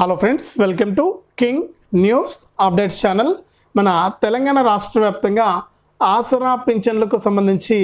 Hello friends welcome to king news updates channel మన తెలంగాణ రాష్ట్ర వ్యాప్తంగా ఆసరా పింఛన్లకు సంబంధించి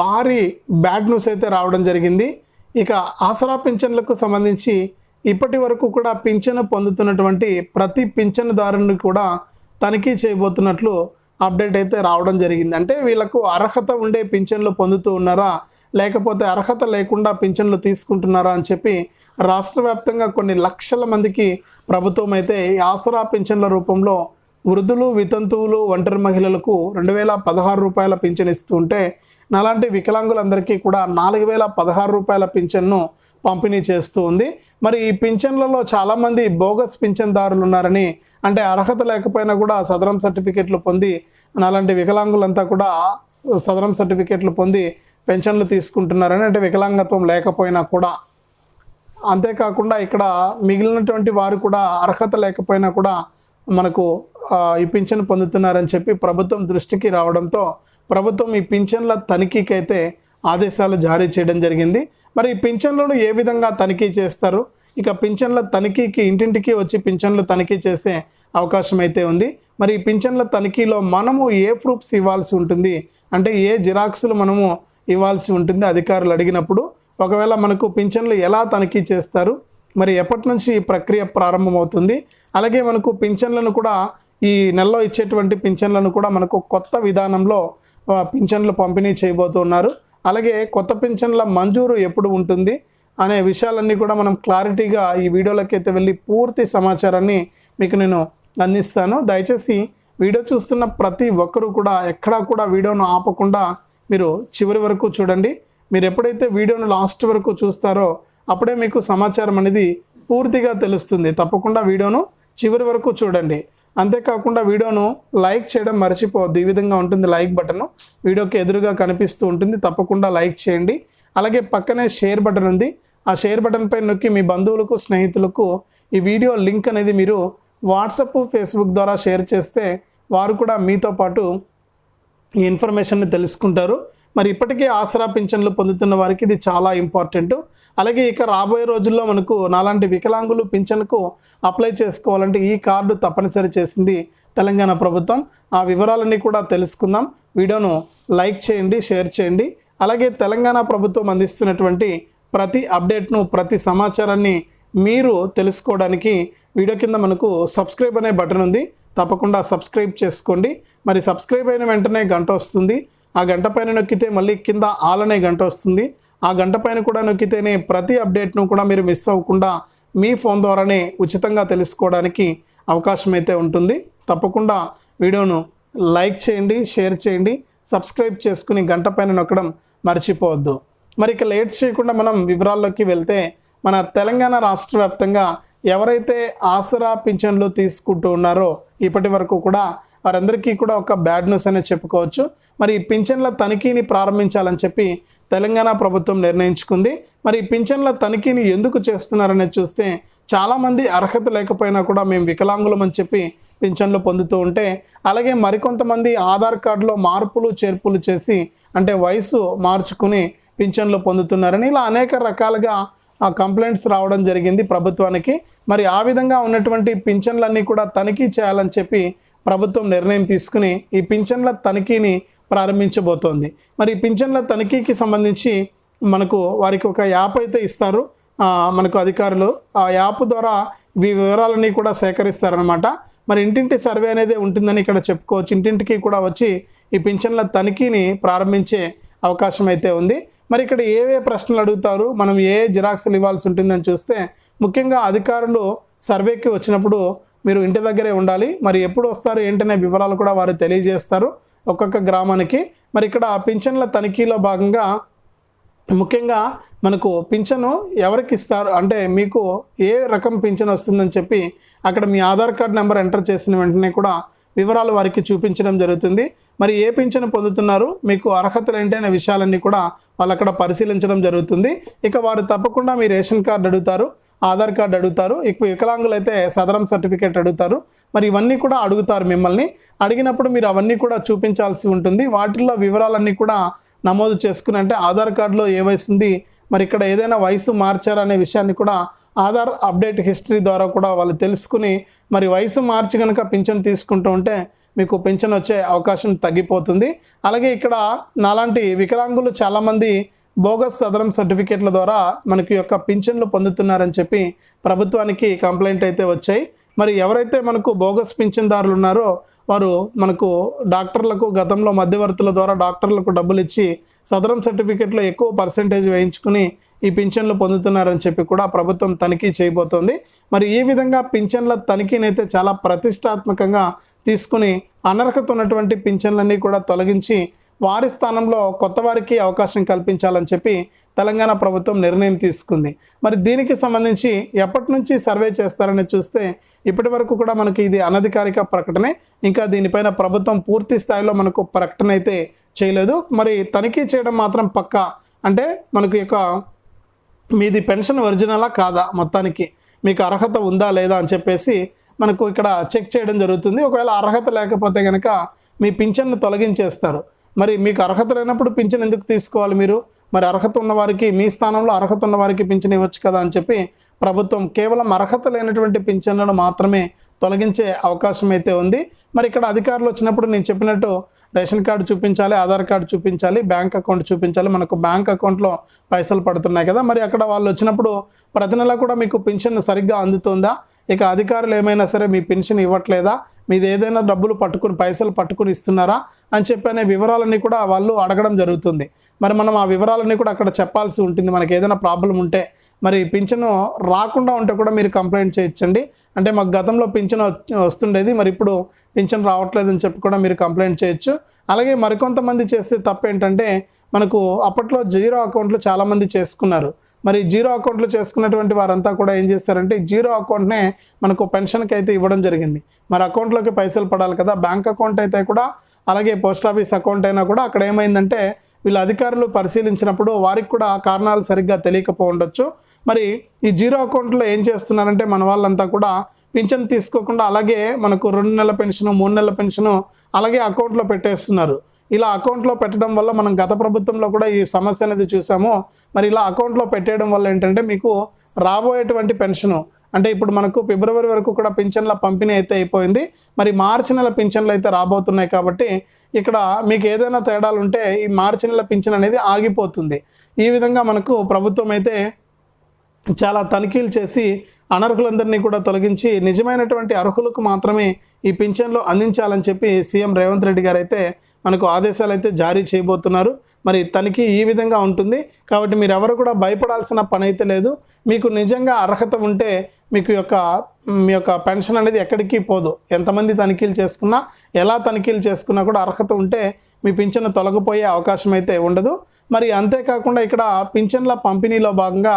భారీ బ్యాడ్ న్యూస్ అయితే రావడం జరిగింది. ఇక ఆసరా పింఛన్లకు సంబంధించి ఇప్పటి వరకు కూడా పింఛను పొందుతున్నటువంటి ప్రతి పింఛనుదారుని కూడా తనిఖీ చేయబోతున్నట్లు అప్డేట్ అయితే రావడం జరిగింది. అంటే వీళ్ళకు అర్హత ఉండే పింఛన్లు పొందుతూ ఉన్నారా? లేకపోతే అర్హత లేకుండా పింఛన్లు తీసుకుంటున్నారా అని చెప్పి రాష్ట్ర వ్యాప్తంగా కొన్ని లక్షల మందికి ప్రభుత్వం అయితే ఈ ఆసరా పింఛన్ల రూపంలో వృద్ధులు వితంతువులు ఒంటరి మహిళలకు రెండు వేల పదహారు రూపాయల పింఛన్ ఇస్తుంటే ఉంటే నాలాంటి వికలాంగులందరికీ కూడా నాలుగు వేల పదహారు రూపాయల పింఛన్ను పంపిణీ చేస్తూ ఉంది. మరి ఈ పింఛన్లలో చాలామంది బోగస్ పింఛన్దారులు ఉన్నారని అంటే అర్హత లేకపోయినా కూడా సదరం సర్టిఫికెట్లు పొంది నాలాంటి వికలాంగులంతా కూడా సదరం సర్టిఫికెట్లు పొంది పెన్షన్లు తీసుకుంటున్నారని అంటే వికలాంగత్వం లేకపోయినా కూడా. అంతేకాకుండా ఇక్కడ మిగిలినటువంటి వారు కూడా అర్హత లేకపోయినా కూడా మనకు ఈ పింఛన్ పొందుతున్నారని చెప్పి ప్రభుత్వం దృష్టికి రావడంతో ప్రభుత్వం ఈ పింఛన్ల తనిఖీకి అయితే ఆదేశాలు జారీ చేయడం జరిగింది. మరి ఈ పింఛన్లను ఏ విధంగా తనిఖీ చేస్తారు? ఇక పింఛన్ల తనిఖీకి ఇంటింటికి వచ్చి పింఛన్లు తనిఖీ చేసే అవకాశం అయితే ఉంది. మరి ఈ పింఛన్ల తనిఖీలో మనము ఏ ప్రూఫ్స్ ఇవ్వాల్సి ఉంటుంది? అంటే ఏ జిరాక్స్లు మనము ఇవ్వాల్సి ఉంటుంది. అధికారులు అడిగినప్పుడు ఒకవేళ మనకు పింఛన్లు ఎలా తనిఖీ చేస్తారు? మరి ఎప్పటి నుంచి ఈ ప్రక్రియ ప్రారంభమవుతుంది? అలాగే మనకు పింఛన్లను కూడా ఈ నెలలో ఇచ్చేటువంటి పింఛన్లను కూడా మనకు కొత్త విధానంలో పింఛన్లు పంపిణీ చేయబోతున్నారు. అలాగే కొత్త పింఛన్ల మంజూరు ఎప్పుడు ఉంటుంది? అనే విషయాలన్నీ కూడా మనం క్లారిటీగా ఈ వీడియోలోకి అయితే వెళ్ళి పూర్తి సమాచారాన్ని మీకు నేను అందిస్తాను. దయచేసి వీడియో చూస్తున్న ప్రతి ఒక్కరూ కూడా ఎక్కడా కూడా వీడియోను ఆపకుండా మీరు చివరి వరకు చూడండి. మీరు ఎప్పుడైతే వీడియోను లాస్ట్ వరకు చూస్తారో అప్పుడే మీకు సమాచారం అనేది పూర్తిగా తెలుస్తుంది. తప్పకుండా వీడియోను చివరి వరకు చూడండి. అంతేకాకుండా వీడియోను లైక్ చేయడం మర్చిపోవద్దు. ఈ విధంగా ఉంటుంది లైక్ బటన్. వీడియోకి ఎదురుగా కనిపిస్తూ ఉంటుంది. తప్పకుండా లైక్ చేయండి. అలాగే పక్కనే షేర్ బటన్ ఉంది. ఆ షేర్ బటన్ పై నొక్కి మీ బంధువులకు స్నేహితులకు ఈ వీడియో లింక్ అనేది మీరు వాట్సప్ ఫేస్బుక్ ద్వారా షేర్ చేస్తే వారు కూడా మీతో పాటు ఈ ఇన్ఫర్మేషన్ని తెలుసుకుంటారు. మరి ఇప్పటికే ఆసరా పింఛన్లు పొందుతున్న వారికి ఇది చాలా ఇంపార్టెంట్. అలాగే ఇక రాబోయే రోజుల్లో మనకు నాలాంటి వికలాంగులు పింఛన్కు అప్లై చేసుకోవాలంటే ఈ కార్డు తప్పనిసరి చేసింది తెలంగాణ ప్రభుత్వం. ఆ వివరాలన్నీ కూడా తెలుసుకుందాం. వీడియోను లైక్ చేయండి షేర్ చేయండి. అలాగే తెలంగాణ ప్రభుత్వం అందిస్తున్నటువంటి ప్రతి అప్డేట్ను ప్రతి సమాచారాన్ని మీరు తెలుసుకోవడానికి వీడియో కింద మనకు సబ్స్క్రైబ్ అనే బటన్ ఉంది. తప్పకుండా సబ్స్క్రైబ్ చేసుకోండి. మరి సబ్స్క్రైబ్ అయిన వెంటనే గంట వస్తుంది. ఆ గంట పైన నొక్కితే మళ్ళీ కింద ఆల్ అనే గంట వస్తుంది. ఆ గంట పైన కూడా నొక్కితేనే ప్రతి అప్డేట్ను కూడా మీరు మిస్ అవ్వకుండా మీ ఫోన్ ద్వారానే ఉచితంగా తెలుసుకోవడానికి అవకాశం అయితే ఉంటుంది. తప్పకుండా వీడియోను లైక్ చేయండి షేర్ చేయండి సబ్స్క్రైబ్ చేసుకుని గంట పైన నొక్కడం మర్చిపోవద్దు. మరి ఇక లేట్ చేయకుండా మనం వివరాల్లోకి వెళ్తే మన తెలంగాణ రాష్ట్ర వ్యాప్తంగా ఎవరైతే ఆసరా పింఛన్లు తీసుకుంటూ ఉన్నారో ఇప్పటి వరకు కూడా వారందరికీ కూడా ఒక బ్యాడ్ న్యూస్ అనేది చెప్పుకోవచ్చు. మరి ఈ పింఛన్ల తనిఖీని ప్రారంభించాలని చెప్పి తెలంగాణ ప్రభుత్వం నిర్ణయించుకుంది. మరి ఈ పింఛన్ల తనిఖీని ఎందుకు చేస్తున్నారనేది చూస్తే చాలామంది అర్హత లేకపోయినా కూడా మేము వికలాంగులం అని చెప్పి పింఛన్లు పొందుతూ ఉంటే అలాగే మరికొంతమంది ఆధార్ కార్డులో మార్పులు చేర్పులు చేసి అంటే వయసు మార్చుకుని పింఛన్లు పొందుతున్నారని ఇలా అనేక రకాలుగా ఆ కంప్లైంట్స్ రావడం జరిగింది ప్రభుత్వానికి. మరి ఆ విధంగా ఉన్నటువంటి పింఛన్లన్నీ కూడా తనిఖీ చేయాలని చెప్పి ప్రభుత్వం నిర్ణయం తీసుకుని ఈ పింఛన్ల తనిఖీని ప్రారంభించబోతోంది. మరి ఈ పింఛన్ల తనిఖీకి సంబంధించి మనకు వారికి ఒక యాప్ అయితే ఇస్తారు. మనకు అధికారులు ఆ యాప్ ద్వారా ఈ వివరాలన్నీ కూడా సేకరిస్తారనమాట మరి ఇంటింటి సర్వే అనేది ఉంటుందని ఇక్కడ చెప్పుకోవచ్చు. ఇంటింటికి కూడా వచ్చి ఈ పింఛన్ల తనిఖీని ప్రారంభించే అవకాశం అయితే ఉంది. మరి ఇక్కడ ఏవే ప్రశ్నలు అడుగుతారు? మనం ఏ జిరాక్స్లు ఇవ్వాల్సి ఉంటుందని చూస్తే ముఖ్యంగా అధికారులు సర్వేకి వచ్చినప్పుడు మీరు ఇంటి దగ్గరే ఉండాలి. మరి ఎప్పుడు వస్తారు? ఏంటనే వివరాలు కూడా వారు తెలియజేస్తారు ఒక్కొక్క గ్రామానికి. మరి ఇక్కడ పింఛన్ల తనిఖీలో భాగంగా ముఖ్యంగా మనకు పింఛను ఎవరికి ఇస్తారు? అంటే మీకు ఏ రకం పింఛన్ వస్తుందని చెప్పి అక్కడ మీ ఆధార్ కార్డ్ నెంబర్ ఎంటర్ చేసిన వెంటనే కూడా వివరాలు వారికి చూపించడం జరుగుతుంది. మరి ఏ పింఛను పొందుతున్నారు మీకు అర్హతలు ఏంటి అనే విషయాలన్నీ కూడా వాళ్ళు అక్కడ పరిశీలించడం జరుగుతుంది. ఇక వారు తప్పకుండా మీ రేషన్ కార్డు అడుగుతారు ఆధార్ కార్డు అడుగుతారు ఇక వికలాంగులు అయితే సదరం సర్టిఫికేట్ అడుగుతారు. మరి ఇవన్నీ కూడా అడుగుతారు మిమ్మల్ని. అడిగినప్పుడు మీరు అవన్నీ కూడా చూపించాల్సి ఉంటుంది. వాటిల్లో వివరాలన్నీ కూడా నమోదు చేసుకుని అంటే ఆధార్ కార్డులో ఏ వయసు ఉంది మరి ఇక్కడ ఏదైనా వయసు మార్చారనే విషయాన్ని కూడా ఆధార్ అప్డేట్ హిస్టరీ ద్వారా కూడా వాళ్ళు తెలుసుకుని మరి వయసు మార్చి కనుక పింఛన్ తీసుకుంటూ ఉంటే మీకు పింఛన్ వచ్చే అవకాశం తగ్గిపోతుంది. అలాగే ఇక్కడ నాలాంటి వికలాంగులు చాలామంది బోగస్ సదరం సర్టిఫికేట్ల ద్వారా మనకి యొక్క పింఛన్లు పొందుతున్నారని చెప్పి ప్రభుత్వానికి కంప్లైంట్ అయితే వచ్చాయి. మరి ఎవరైతే మనకు బోగస్ పింఛన్దారులు ఉన్నారో వారు మనకు డాక్టర్లకు గతంలో మధ్యవర్తుల ద్వారా డాక్టర్లకు డబ్బులు ఇచ్చి సదరం సర్టిఫికేట్లో ఎక్కువ పర్సెంటేజ్ వేయించుకుని ఈ పింఛన్లు పొందుతున్నారని చెప్పి కూడా ప్రభుత్వం తనిఖీ చేయబోతోంది. మరి ఈ విధంగా పింఛన్ల తనిఖీనైతే చాలా ప్రతిష్టాత్మకంగా తీసుకుని అనర్హత ఉన్నటువంటి పింఛన్లన్నీ కూడా తొలగించి వారి స్థానంలో కొత్త వారికి అవకాశం కల్పించాలని చెప్పి తెలంగాణ ప్రభుత్వం నిర్ణయం తీసుకుంది. మరి దీనికి సంబంధించి ఎప్పటి నుంచి సర్వే చేస్తారని చూస్తే ఇప్పటి వరకు కూడా మనకి ఇది అనధికారిక ప్రకటనే. ఇంకా దీనిపైన ప్రభుత్వం పూర్తి స్థాయిలో మనకు ప్రకటన అయితే చేయలేదు. మరి తనిఖీ చేయడం మాత్రం పక్క అంటే మనకు యొక్క మీది పెన్షన్ ఒరిజినలా కాదా మొత్తానికి? మీకు అర్హత ఉందా లేదా అని చెప్పేసి మనకు ఇక్కడ చెక్ చేయడం జరుగుతుంది. ఒకవేళ అర్హత లేకపోతే కనుక మీ పింఛన్ను తొలగించేస్తారు. మరి మీకు అర్హత లేనప్పుడు పింఛన్ ఎందుకు తీసుకోవాలి మీరు? మరి అర్హత ఉన్నవారికి మీ స్థానంలో అర్హత ఉన్నవారికి పింఛన్ ఇవ్వచ్చు కదా అని చెప్పి ప్రభుత్వం కేవలం అర్హత లేనటువంటి పింఛన్లను మాత్రమే తొలగించే అవకాశం అయితే ఉంది. మరి ఇక్కడ అధికారులు వచ్చినప్పుడు నేను చెప్పినట్టు రేషన్ కార్డు చూపించాలి ఆధార్ కార్డు చూపించాలి బ్యాంక్ అకౌంట్ చూపించాలి. మనకు బ్యాంక్ అకౌంట్లో పైసలు పడుతున్నాయి కదా. మరి అక్కడ వాళ్ళు వచ్చినప్పుడు ప్రతి నెల కూడా మీకు పెన్షన్ సరిగ్గా అందుతుందా? ఇక అధికారులు ఏమైనా సరే మీ పెన్షన్ ఇవ్వట్లేదా? మీది ఏదైనా డబ్బులు పట్టుకుని పైసలు పట్టుకుని ఇస్తున్నారా? అని చెప్పి అనే వివరాలన్నీ కూడా వాళ్ళు అడగడం జరుగుతుంది. మరి మనం ఆ వివరాలన్నీ కూడా అక్కడ చెప్పాల్సి ఉంటుంది. మనకి ఏదైనా ప్రాబ్లం ఉంటే మరి పింఛను రాకుండా ఉంటే కూడా మీరు కంప్లైంట్ చేయొచ్చండి. అంటే మాకు గతంలో పింఛను వస్తుండేది మరి ఇప్పుడు పింఛన్ రావట్లేదని చెప్పి కూడా మీరు కంప్లైంట్ చేయొచ్చు. అలాగే మరికొంతమంది చేసే తప్పు ఏంటంటే మనకు అప్పట్లో జీరో అకౌంట్లు చాలామంది చేసుకున్నారు. మరి జీరో అకౌంట్లు చేసుకున్నటువంటి వారంతా కూడా ఏం చేస్తారంటే జీరో అకౌంట్నే మనకు పెన్షన్కి అయితే ఇవ్వడం జరిగింది. మరి అకౌంట్లోకి పైసలు పడాలి కదా బ్యాంక్ అకౌంట్ అయితే కూడా అలాగే పోస్ట్ ఆఫీస్ అకౌంట్ అయినా కూడా అక్కడ ఏమైందంటే వీళ్ళ అధికారులు పరిశీలించినప్పుడు వారికి కూడా కారణాలు సరిగ్గా తెలియకపో ఉండొచ్చు. మరి ఈ జీరో అకౌంట్లో ఏం చేస్తున్నారంటే మన వాళ్ళంతా కూడా పింఛన్ తీసుకోకుండా అలాగే మనకు రెండు నెలల పెన్షను మూడు నెలల పెన్షను అలాగే అకౌంట్లో పెట్టేస్తున్నారు. ఇలా అకౌంట్లో పెట్టడం వల్ల మనం గత ప్రభుత్వంలో కూడా ఈ సమస్య అనేది చూసాము. మరి ఇలా అకౌంట్లో పెట్టేయడం వల్ల ఏంటంటే మీకు రాబోయేటువంటి పెన్షను అంటే ఇప్పుడు మనకు ఫిబ్రవరి వరకు కూడా పింఛన్ల పంపిణీ అయితే అయిపోయింది. మరి మార్చి నెల పింఛన్లు అయితే రాబోతున్నాయి కాబట్టి ఇక్కడ మీకు ఏదైనా తేడాలు ఉంటే ఈ మార్చి నెల పింఛన్ అనేది ఆగిపోతుంది. ఈ విధంగా మనకు ప్రభుత్వం అయితే చాలా తనిఖీలు చేసి అనర్హులందరినీ కూడా తొలగించి నిజమైనటువంటి అర్హులకు మాత్రమే ఈ పింఛన్లు అందించాలని చెప్పి సీఎం రేవంత్ రెడ్డి గారు అయితే మనకు ఆదేశాలు అయితే జారీ చేయబోతున్నారు. మరి తనిఖీ ఈ విధంగా ఉంటుంది. కాబట్టి మీరు ఎవరు కూడా భయపడాల్సిన పని అయితే లేదు. మీకు నిజంగా అర్హత ఉంటే మీకు యొక్క మీ యొక్క పెన్షన్ అనేది ఎక్కడికి పోదు. ఎంతమంది తనిఖీలు చేసుకున్నా ఎలా తనిఖీలు చేసుకున్నా కూడా అర్హత ఉంటే మీ పింఛను తొలగిపోయే అవకాశం అయితే ఉండదు. మరి అంతేకాకుండా ఇక్కడ పింఛన్ల పంపిణీలో భాగంగా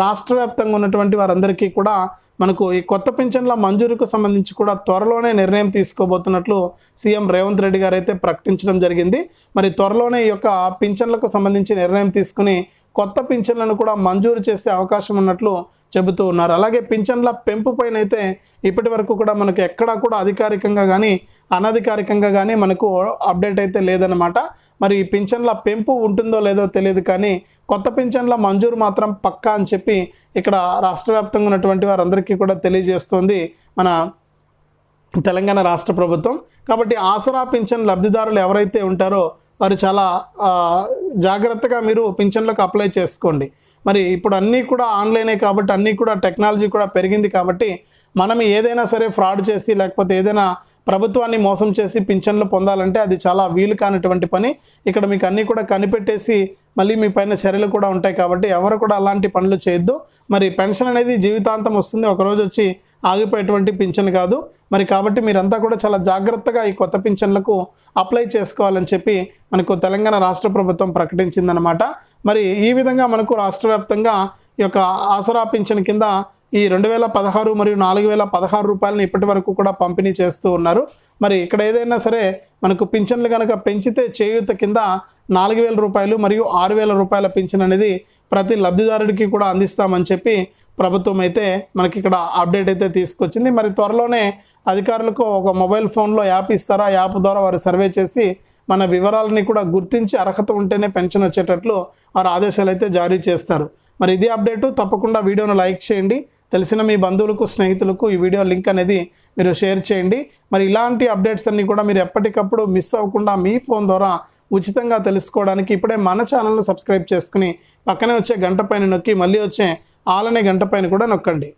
రాష్ట్ర వ్యాప్తంగా ఉన్నటువంటి వారందరికీ కూడా మనకు ఈ కొత్త పింఛన్ల మంజూరుకు సంబంధించి కూడా త్వరలోనే నిర్ణయం తీసుకోబోతున్నట్లు సీఎం రేవంత్ రెడ్డి గారు అయితే ప్రకటించడం జరిగింది. మరి త్వరలోనే ఈ యొక్క పింఛన్లకు సంబంధించి నిర్ణయం తీసుకుని కొత్త పింఛన్లను కూడా మంజూరు చేసే అవకాశం ఉన్నట్లు చెబుతూ ఉన్నారు. అలాగే పింఛన్ల పెంపు పైన అయితే ఇప్పటి వరకు కూడా మనకు ఎక్కడా కూడా అధికారికంగా కానీ అనధికారికంగా కానీ మనకు అప్డేట్ అయితే లేదన్నమాట. మరి ఈ పింఛన్ల పెంపు ఉంటుందో లేదో తెలియదు కానీ కొత్త పింఛన్ల మంజూరు మాత్రం పక్కా అని చెప్పి ఇక్కడ రాష్ట్ర వ్యాప్తంగా ఉన్నటువంటి వారందరికీ కూడా తెలియజేస్తోంది మన తెలంగాణ రాష్ట్ర ప్రభుత్వం. కాబట్టి ఆసరా పింఛన్ లబ్ధిదారులు ఎవరైతే ఉంటారో వారు చాలా జాగ్రత్తగా మీరు పింఛన్లకు అప్లై చేసుకోండి. మరి ఇప్పుడు అన్నీ కూడా ఆన్లైనే కాబట్టి అన్నీ కూడా టెక్నాలజీ కూడా పెరిగింది కాబట్టి మనం ఏదైనా సరే ఫ్రాడ్ చేసి లేకపోతే ఏదైనా ప్రభుత్వాన్ని మోసం చేసి పింఛన్లు పొందాలంటే అది చాలా వీలు కానటువంటి పని. ఇక్కడ మీకు అన్నీ కూడా కనిపెట్టేసి మళ్ళీ మీ పైన చర్యలు కూడా ఉంటాయి కాబట్టి ఎవరు కూడా అలాంటి పనులు చేయొద్దు. మరి పెన్షన్ అనేది జీవితాంతం వస్తుంది. ఒకరోజు వచ్చి ఆగిపోయేటువంటి పింఛన్ కాదు. మరి కాబట్టి మీరంతా కూడా చాలా జాగ్రత్తగా ఈ కొత్త పింఛన్లకు అప్లై చేసుకోవాలని చెప్పి మనకు తెలంగాణ రాష్ట్ర ప్రభుత్వం ప్రకటించిందనమాట మరి ఈ విధంగా మనకు రాష్ట్ర వ్యాప్తంగా ఈ యొక్క ఆసరా పింఛన్ కింద ఈ రెండు వేల పదహారు మరియు నాలుగు వేల పదహారు రూపాయలను ఇప్పటి వరకు కూడా పంపిణీ చేస్తూ ఉన్నారు. మరి ఇక్కడ ఏదైనా సరే మనకు పింఛన్లు కనుక పెంచితే చేయూత కింద నాలుగు వేల రూపాయలు మరియు ఆరు వేల రూపాయల పింఛన్ అనేది ప్రతి లబ్ధిదారుడికి కూడా అందిస్తామని చెప్పి ప్రభుత్వం అయితే మనకి ఇక్కడ అప్డేట్ అయితే తీసుకొచ్చింది. మరి త్వరలోనే అధికారులకు ఒక మొబైల్ ఫోన్లో యాప్ ఇస్తారా? యాప్ ద్వారా వారు సర్వే చేసి మన వివరాలని కూడా గుర్తించి అర్హత ఉంటేనే పెన్షన్ వచ్చేటట్లు వారు ఆదేశాలు అయితే జారీ చేస్తారు. మరి ఇది అప్డేటు తప్పకుండా వీడియోను లైక్ చేయండి. తెలిసిన మీ బంధువులకు స్నేహితులకు ఈ వీడియో లింక్ అనేది మీరు షేర్ చేయండి. మరి ఇలాంటి అప్డేట్స్ అన్నీ కూడా మీరు ఎప్పటికప్పుడు మిస్ అవ్వకుండా మీ ఫోన్ ద్వారా ఉచితంగా తెలుసుకోవడానికి ఇప్పుడే మన ఛానల్ను సబ్స్క్రైబ్ చేసుకుని పక్కనే వచ్చే గంట పైన నొక్కి మళ్ళీ వచ్చే ఆలనే గంట పైన కూడా నొక్కండి.